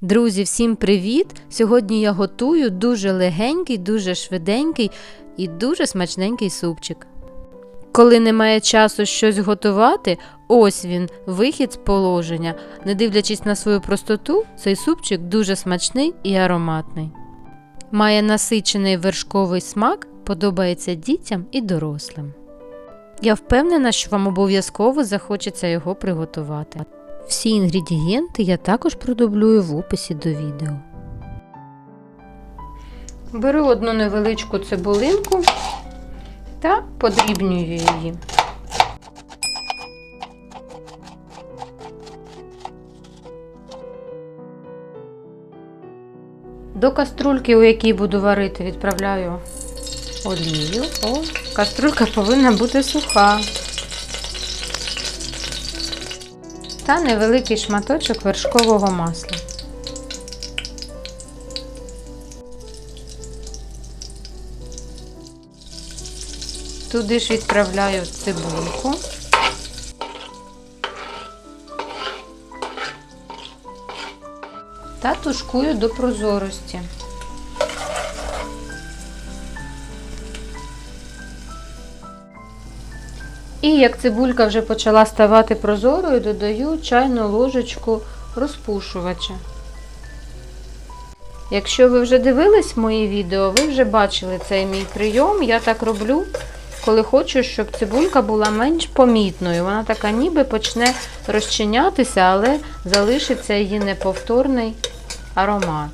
Друзі, всім привіт! Сьогодні я готую дуже легенький, дуже швиденький і дуже смачненький супчик. Коли немає часу щось готувати, ось він, вихід з положення. Не дивлячись на свою простоту, цей супчик дуже смачний і ароматний. Має насичений вершковий смак, подобається дітям і дорослим. Я впевнена, що вам обов'язково захочеться його приготувати. Всі інгредієнти я також продублюю в описі до відео. Беру одну невеличку цибулинку та подрібнюю її. До каструльки, у якій буду варити, відправляю олію. О, каструлька повинна бути суха. Та невеликий шматочок вершкового масла. Туди ж відправляю цибульку. Та тушкую до прозорості. І як цибулька вже почала ставати прозорою, додаю чайну ложечку розпушувача. Якщо ви вже дивились мої відео, ви вже бачили цей мій прийом. Я так роблю, коли хочу, щоб цибулька була менш помітною. Вона така ніби почне розчинятися, але залишиться її неповторний аромат.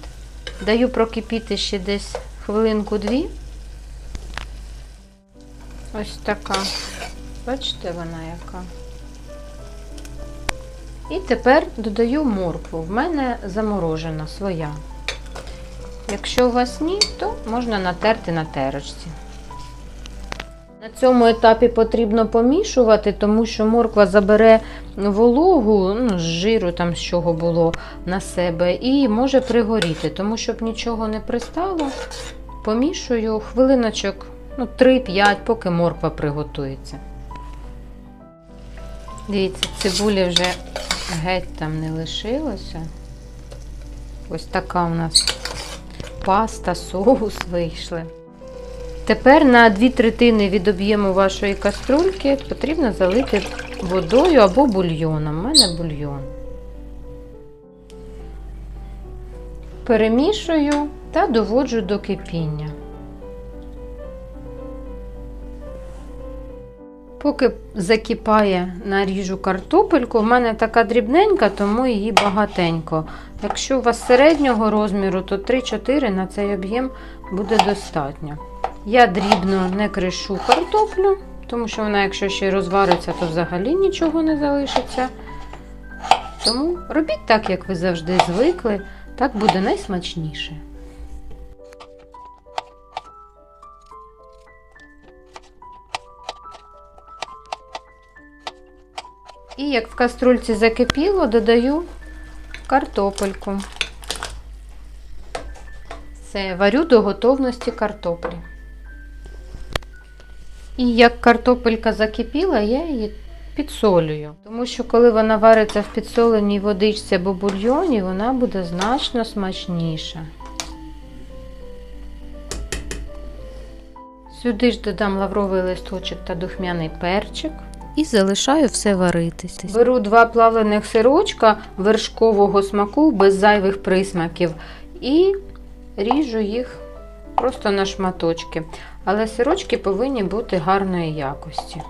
Даю прокипіти ще десь хвилинку-дві. Ось така. Бачите, вона яка. І тепер додаю моркву. В мене заморожена своя. Якщо у вас ні, то можна натерти на терочці. На цьому етапі потрібно помішувати, тому що морква забере вологу, ну, з жиру, там з чого було на себе, і може пригоріти. Тому щоб нічого не пристало, помішую хвилиночок ну, 3-5, поки морква приготується. Дивіться, цибулі вже геть там не лишилося. Ось така у нас паста, соус вийшли. Тепер на дві третини від об'єму вашої каструльки потрібно залити водою або бульйоном. У мене бульйон. Перемішую та доводжу до кипіння. Поки закипає, наріжу картопельку. В мене така дрібненька, тому її багатенько. Якщо у вас середнього розміру, то 3-4 на цей об'єм буде достатньо. Я дрібно не кришу картоплю, тому що вона, якщо ще розвариться, то взагалі нічого не залишиться. Тому робіть так, як ви завжди звикли, так буде найсмачніше. І як в каструльці закипіло, додаю картопельку. Все, варю до готовності картоплі. І як картопелька закипіла, я її підсолюю. Тому що коли вона вариться в підсоленій водичці або бульйоні, вона буде значно смачніша. Сюди ж додам лавровий листочок та духмяний перчик і залишаю все варитись. Беру два плавлених сирочка вершкового смаку без зайвих присмаків і ріжу їх просто на шматочки. Але сирочки повинні бути гарної якості.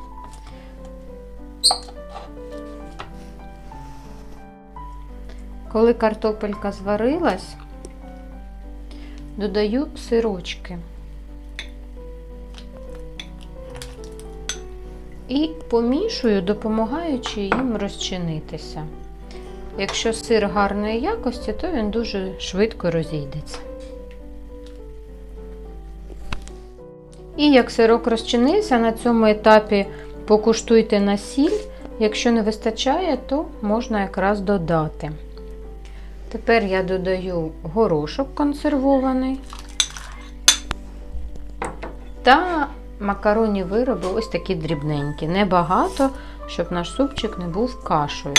Коли картопелька зварилась, додаю сирочки. І помішую, допомагаючи їм розчинитися. Якщо сир гарної якості, то він дуже швидко розійдеться. І як сирок розчинився, на цьому етапі покуштуйте на сіль. Якщо не вистачає, то можна якраз додати. Тепер я додаю горошок консервований та макаронні вироби ось такі дрібненькі. Небагато, щоб наш супчик не був кашею.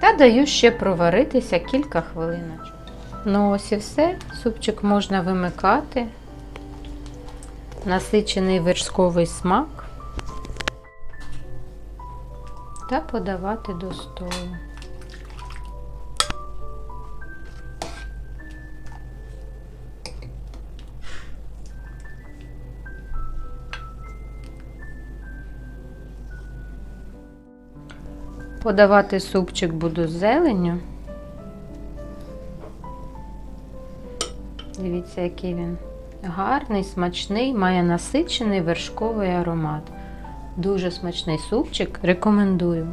Та даю ще проваритися кілька хвилиночок. Ну ось і все. Супчик можна вимикати. Насичений вершковий смак та подавати до столу. Подавати супчик буду з зеленню. Дивіться, який він гарний, смачний, має насичений вершковий аромат. Дуже смачний супчик, рекомендую.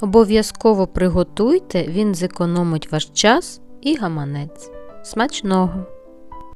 Обов'язково приготуйте, він зекономить ваш час і гаманець. Смачного!